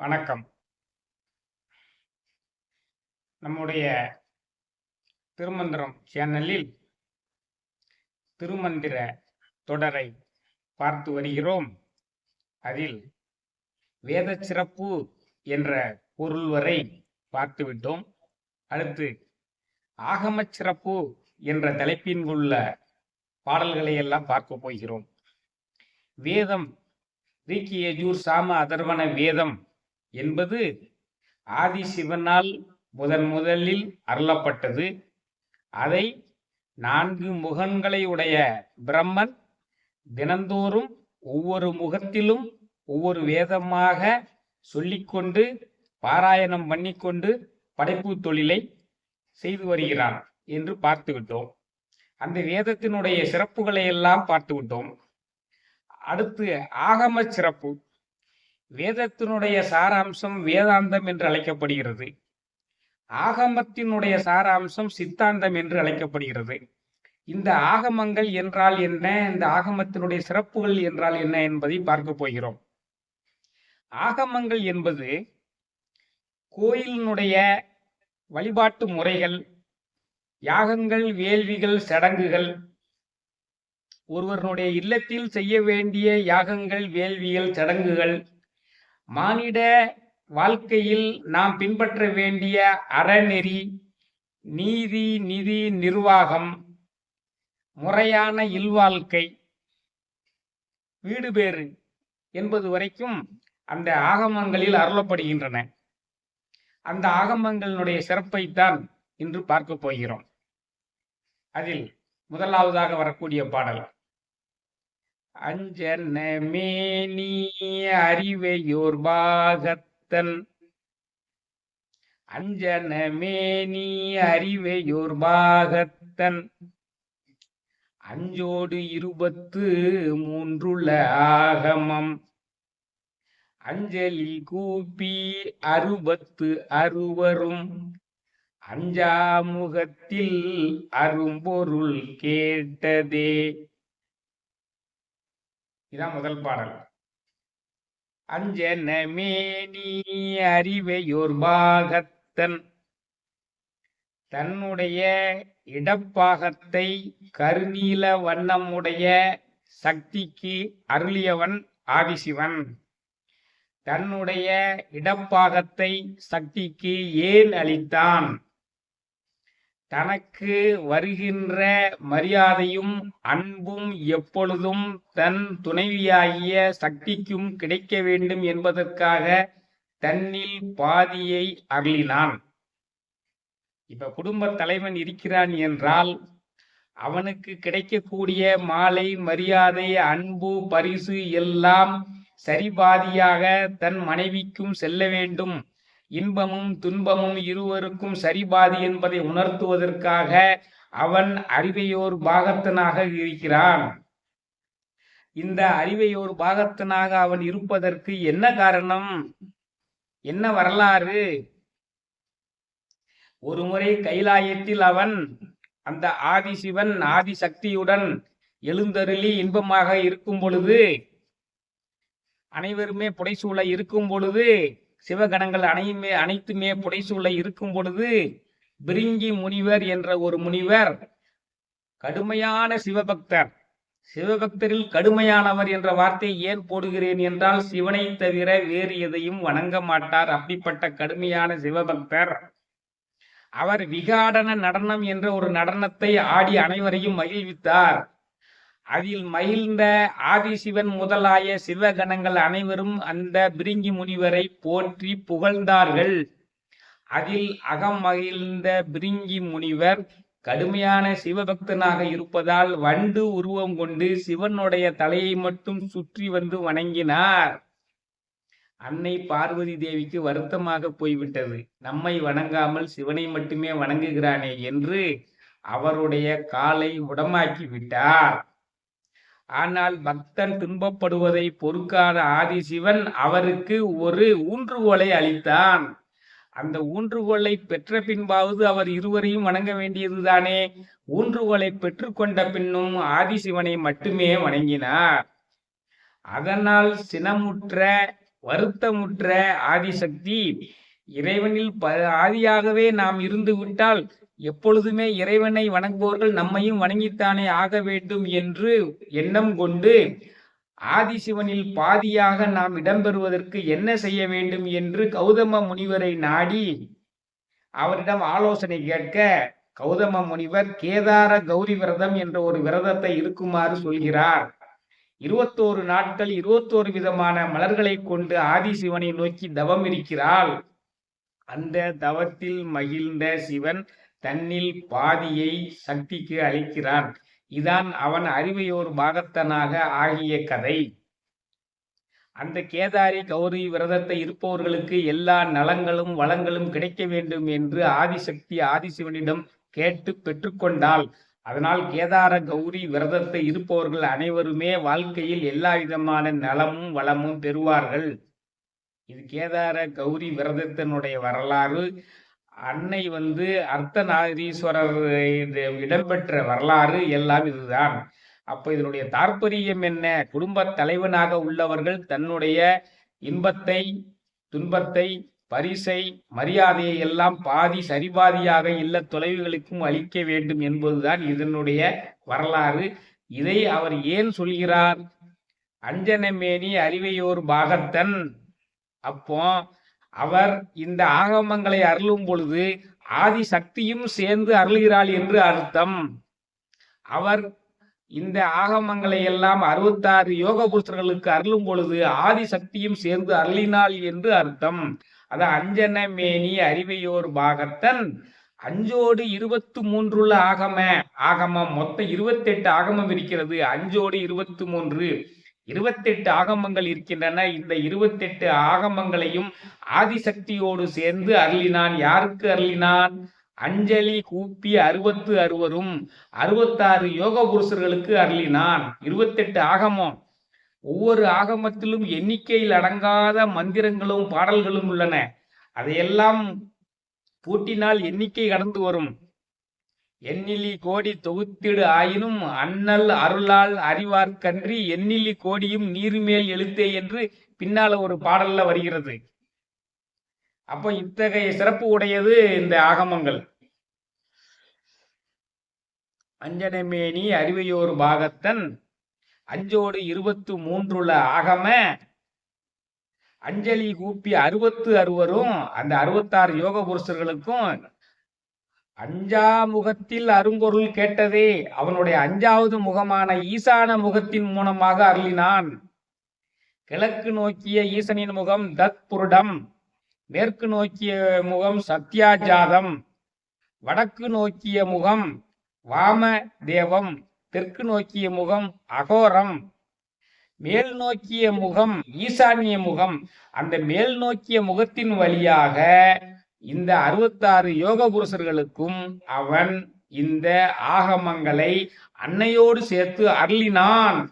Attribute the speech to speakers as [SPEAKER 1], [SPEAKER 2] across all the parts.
[SPEAKER 1] வணக்கம். நம்முடைய திருமந்திரம் சேனலில் திருமந்திர தொடரை பார்த்து வருகிறோம். அதில் வேத சிறப்பு என்ற பொருள் வரை பார்த்துவிட்டோம் அடுத்து ஆகமச் சிறப்பு என்ற தலைப்பின் உள்ள பாடல்களை எல்லாம் பார்க்க போகிறோம். வேதம் ரீக்கி யஜூர் சாம அதர்வன வேதம் என்பது ஆதி சிவனால் முதன் முதலில் அருளப்பட்டது. அதை நான்கு முகங்களை உடைய பிரம்மன் தினந்தோறும் ஒவ்வொரு முகத்திலும் ஒவ்வொரு வேதமாக சொல்லிக்கொண்டு பாராயணம் பண்ணிக்கொண்டு படைப்பு தொழிலை செய்து வருகிறான் என்று பார்த்துவிட்டோம். அந்த வேதத்தினுடைய சிறப்புகளை எல்லாம் பார்த்துவிட்டோம். அடுத்து ஆகம சிறப்பு. வேதத்தினுடைய சாராம்சம் வேதாந்தம் என்று அழைக்கப்படுகிறது. ஆகமத்தினுடைய சாராம்சம் சித்தாந்தம் என்று அழைக்கப்படுகிறது. இந்த ஆகமங்கள் என்றால் என்ன? இந்த ஆகமத்தினுடைய சிறப்புகள் என்றால் என்ன என்பதை பார்க்க போகிறோம். ஆகமங்கள் என்பது கோயிலினுடைய வழிபாட்டு முறைகள் யாகங்கள் வேள்விகள் சடங்குகள் ஒருவருடைய இல்லத்தில் செய்ய வேண்டிய யாகங்கள் வேள்விகள் சடங்குகள் மானிட வாழ்க்கையில் நாம் பின்பற்ற வேண்டிய அறநெறி நீதி நிதி நிர்வாகம் முறையான இல்வாழ்க்கை வீடு பேறு என்பது வரைக்கும் அந்த ஆகமங்களில் அருளப்படுகின்றன. அந்த ஆகமங்களினுடைய சிறப்பைத்தான் இன்று பார்க்க போகிறோம். அதில் முதலாவதாக வரக்கூடிய பாடல். அஞ்சனமே நீ அறிவையோர் பாகத்தன் அஞ்சனமே நீ அறிவையோர் பாகத்தன் அஞ்சோடு இருபத்து மூன்றுள்ள ஆகமம். அஞ்சலி கூப்பி அறுபத்து அறுவரும். அஞ்சாமுகத்தில் அரும்பொருள் கேட்டதே. இதான் முதல் பாடல். அஞ்சனமே நீ அறிவையோர் பாகத்தன். தன்னுடைய இடப்பாகத்தை கருநீல வண்ணமுடைய சக்திக்கு அருளியவன் ஆதிசிவன். தன்னுடைய இடப்பாகத்தை சக்திக்கு ஏன் அளித்தான்? தனக்கு வருகின்ற மரியாதையும் அன்பும் எப்பொழுதும் தன் துணைவியாகிய சக்திக்கும் கிடைக்க வேண்டும் என்பதற்காக தன்னில் பாதியை அருளினான் இப்ப குடும்ப தலைவன் இருக்கிறான் என்றால் அவனுக்கு கிடைக்கக்கூடிய மாலை மரியாதை அன்பு பரிசு எல்லாம் சரிபாதியாக தன் மனைவிக்கும் செல்ல வேண்டும். இன்பமும் துன்பமும் இருவருக்கும் சரிபாதி என்பதை உணர்த்துவதற்காக அவன் அறிவையோர் பாகத்தனாக இருக்கிறான். இந்த அறிவையோர் பாகத்தனாக அவன் இருப்பதற்கு என்ன காரணம்? என்ன வரலாறு? ஒரு முறை கைலாயத்தில் அவன் அந்த ஆதிசிவன் ஆதிசக்தியுடன் எழுந்தருளி இன்பமாக இருக்கும் பொழுது அனைவருமே புடைசூழ இருக்கும் பொழுது சிவகணங்கள் அனையுமே அனைத்துமே புடைசூழ இருக்கும் பொழுது பிரிங்கி முனிவர் என்ற ஒரு முனிவர் கடுமையான சிவபக்தர். சிவபக்தரில் கடுமையானவர் என்ற வார்த்தை ஏன் போடுகிறேன் என்றால் சிவனை தவிர வேறு எதையும் வணங்க மாட்டார். அப்படிப்பட்ட கடுமையான சிவபக்தர். அவர் விகாடன நடனம் என்ற ஒரு நடனத்தை ஆடி அனைவரையும் மகிழ்வித்தார். அதில் மகிழ்ந்த ஆதிசிவன் முதலாய சிவகணங்கள் அனைவரும் அந்த பிரிங்கி முனிவரை போற்றி புகழ்ந்தார்கள். அதில் அகம் மகிழ்ந்த பிரிங்கி முனிவர் கடுமையான சிவபக்தனாக இருப்பதால் வண்டு உருவம் கொண்டு சிவனுடைய தலையை மட்டும் சுற்றி வந்து வணங்கினார். அன்னை பார்வதி தேவிக்கு வருத்தமாக போய்விட்டது. நம்மை வணங்காமல் சிவனை மட்டுமே வணங்குகிறானே என்று அவருடைய காலை உடமாக்கி விட்டார். ஆனால் பக்தன் துன்பப்படுவதை பொறுக்காத ஆதிசிவன் அவருக்கு ஒரு ஊன்றுகோலை அளித்தான். அந்த ஊன்றுகோலை பெற்ற பின்பாவது அவர் இருவரையும் வணங்க வேண்டியதுதானே? ஊன்றுகோலை பெற்றுக்கொண்ட பின்னும் ஆதிசிவனை மட்டுமே வணங்கினார். அதனால் சினமுற்ற வருத்தமுற்ற ஆதிசக்தி இறைவனில் ப ஆதியாகவே நாம் இருந்து விட்டால் எப்பொழுதுமே இறைவனை வணங்குபவர்கள் நம்மையும் வணங்கித்தானே ஆக வேண்டும் என்று எண்ணம் கொண்டு ஆதிசிவனில் பாதியாக நாம் இடம்பெறுவதற்கு என்ன செய்ய வேண்டும் என்று கௌதம முனிவரை நாடி அவரிடம் ஆலோசனை கேட்க கௌதம முனிவர் கேதார கௌரி விரதம் என்ற ஒரு விரதத்தை இருக்குமாறு சொல்கிறார். இருபத்தோரு நாட்கள் இருபத்தோரு விதமான மலர்களை கொண்டு ஆதிசிவனை நோக்கி தவம் இருக்கிறாள். அந்த தவத்தில் மகிழ்ந்த சிவன் தன்னில் பாதியை சக்திக்கு அளிக்கிறான். இதான் அவன் அறிவையோர் பாகத்தனாக ஆகிய கதை. அந்த கேதாரி கௌரி விரதத்தை இருப்பவர்களுக்கு எல்லா நலங்களும் வளங்களும் கிடைக்க வேண்டும் என்று ஆதிசக்தி ஆதிசிவனிடம் கேட்டு பெற்றுக்கொண்டாள். அதனால் கேதார கௌரி விரதத்தை இருப்பவர்கள் அனைவருமே வாழ்க்கையில் எல்லா விதமான நலமும் வளமும் பெறுவார்கள். இது கேதார கௌரி விரதத்தினுடைய வரலாறு. அன்னை வந்து அர்த்தநாரீஸ்வரர் இடம்பெற்ற வரலாறு எல்லாம் இதுதான். அப்ப இதனுடைய தாற்பரியம் என்ன? குடும்ப தலைவனாக உள்ளவர்கள் தன்னுடைய இன்பத்தை துன்பத்தை பரிசை மரியாதையை எல்லாம் பாதி சரிபாதியாக இல்ல தொலைவுகளுக்கும் அளிக்க வேண்டும் என்பதுதான் இதனுடைய வரலாறு. இதை அவர் ஏன் சொல்கிறார்? அஞ்சனமேனி அறிவையோர் பாகத்தன். அப்போ அவர் இந்த ஆகமங்களை அருளும் பொழுது ஆதி சக்தியும் சேர்ந்து அருளுகிறாள் என்று அர்த்தம். அவர் இந்த ஆகமங்களை எல்லாம் அறுபத்தாறு யோக புருஷர்களுக்கு அருளும் பொழுது ஆதி சக்தியும் சேர்ந்து அருளினாள் என்று அர்த்தம். அது அஞ்சன மேனி அறிவையோர் பாகத்தன். அஞ்சோடு இருபத்து மூன்றுள்ள ஆகம ஆகமம் மொத்தம் இருபத்தெட்டு ஆகமம் இருக்கிறது. அஞ்சோடு இருபத்து மூன்று. இருபத்தெட்டு ஆகமங்கள் இருக்கின்றன. இந்த இருபத்தெட்டு ஆகமங்களையும் ஆதிசக்தியோடு சேர்ந்து அருளினான். யாருக்கு அருளினான்? அஞ்சலி கூப்பி அறுபத்து அறுவரும். அறுபத்தாறு யோக புருஷர்களுக்கு அருளினான். இருபத்தெட்டு ஆகமம். ஒவ்வொரு ஆகமத்திலும் எண்ணிக்கையில் அடங்காத மந்திரங்களும் பாடல்களும் உள்ளன. அதையெல்லாம் பூட்டினால் எண்ணிக்கை கடந்து வரும். எண்ணிலி கோடி தொகுத்திடு ஆயினும் அண்ணல் அருளால் அறிவார்க்கன்றி எண்ணிலி கோடியும் நீர்மேல் எழுத்தே என்று பின்னால ஒரு பாடல்ல வருகிறது. அப்போ இத்தகைய சிறப்பு உடையது இந்த ஆகமங்கள். அஞ்சனமேனி அறிவையோர் பாகத்தன் அஞ்சோடு இருபத்து மூன்றுல ஆகம அஞ்சலி கூப்பி அறுபத்து அறுவரும் அந்த அறுபத்தாறு யோக புருஷர்களுக்கும் அஞ்சா முகத்தில் அரும்பொருள் கேட்டதே. அவனுடைய அஞ்சாவது முகமான ஈசான முகத்தின் மூலமாக அருளினான். கிழக்கு நோக்கிய ஈசனின் முகம் தத் புருடம் மேற்கு நோக்கிய முகம் சத்யாஜாதம். வடக்கு நோக்கிய முகம் வாம தேவம் தெற்கு நோக்கிய முகம் அகோரம். மேல் நோக்கிய முகம் ஈசானிய முகம். அந்த மேல் நோக்கிய முகத்தின் வழியாக இந்த அறுபத்தாறு யோக புருஷர்களுக்கும் அவன் இந்த ஆகமங்களை அன்னையோடு சேர்த்து அருளினான்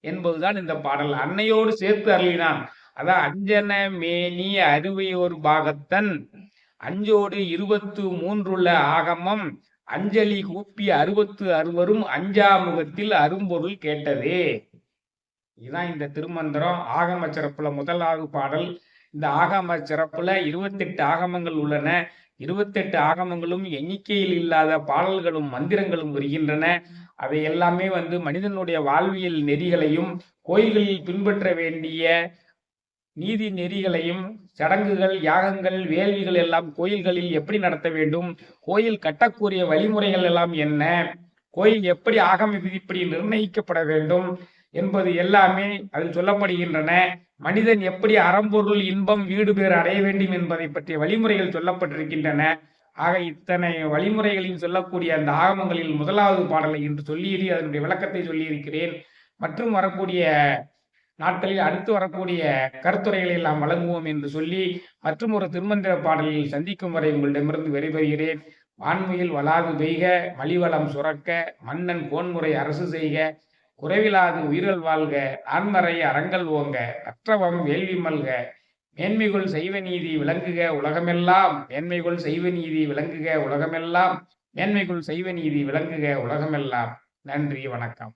[SPEAKER 1] என்பதுதான் இந்த பாடல். அன்னையோடு சேர்த்து அருளினான். அதான் அஞ்சன மேனி அறுவையோர் பாகத்தன் அஞ்சோடு இருபத்து மூன்றுள்ள ஆகமம் அஞ்சலி கூப்பி அறுபத்து அறுவரும் அஞ்சாமுகத்தில் அரும்பொருள் கேட்டதே. இதுதான் இந்த திருமந்திரம். ஆகம சிறப்புல முதலாவது பாடல். இந்த ஆகம சிறப்புல இருபத்தெட்டு ஆகமங்கள் உள்ளன. இருபத்தெட்டு ஆகமங்களும் எண்ணிக்கையில் இல்லாத பாடல்களும் மந்திரங்களும் வருகின்றன. அவை எல்லாமே வந்து மனிதனுடைய வாழ்வியல் நெறிகளையும் கோயில்களில் பின்பற்ற வேண்டிய நீதி நெறிகளையும் சடங்குகள் யாகங்கள் வேள்விகள் எல்லாம் கோயில்களில் எப்படி நடத்த வேண்டும்? கோயில் கட்டக்கூடிய வழிமுறைகள் எல்லாம் என்ன? கோயில் எப்படி ஆகம விதிப்படி நிர்ணயிக்கப்பட வேண்டும்? என்பது எல்லாமே அதில் சொல்லப்படுகின்றன. மனிதன் எப்படி அறம்பொருள் இன்பம் வீடு பேர் அடைய வேண்டும் என்பதை பற்றிய வழிமுறைகள் சொல்லப்பட்டிருக்கின்றன. ஆக இத்தனை வழிமுறைகளில் சொல்லக்கூடிய அந்த ஆகமங்களில் முதலாவது பாடலை என்று சொல்லி அதனுடைய விளக்கத்தை சொல்லியிருக்கிறேன். மற்றும் வரக்கூடிய நாட்களில் அடுத்து வரக்கூடிய கருத்துரைகளை எல்லாம் வழங்குவோம் என்று சொல்லி மற்றும் ஒரு திருமந்திர பாடலில் சந்திக்கும் வரை உங்களிடமிருந்து விடைபெறுகிறேன். வான்மையில் வளாது பெய்க மலிவளம் சுரக்க மன்னன் கோன்முறை அரசு செய்க. குறைவிலாது உயிரல் வாழ்க ஆண்மறை அறங்கள் ஓங்க அற்றவம் வேள்வி மல்க. மேன்மைகள் செய்வ நீதி விளங்குக உலகமெல்லாம். மேன்மைகள் செய்வ நீதி விளங்குக உலகமெல்லாம். மேன்மைகள் செய்வ நீதி விளங்குக உலகமெல்லாம். நன்றி வணக்கம்.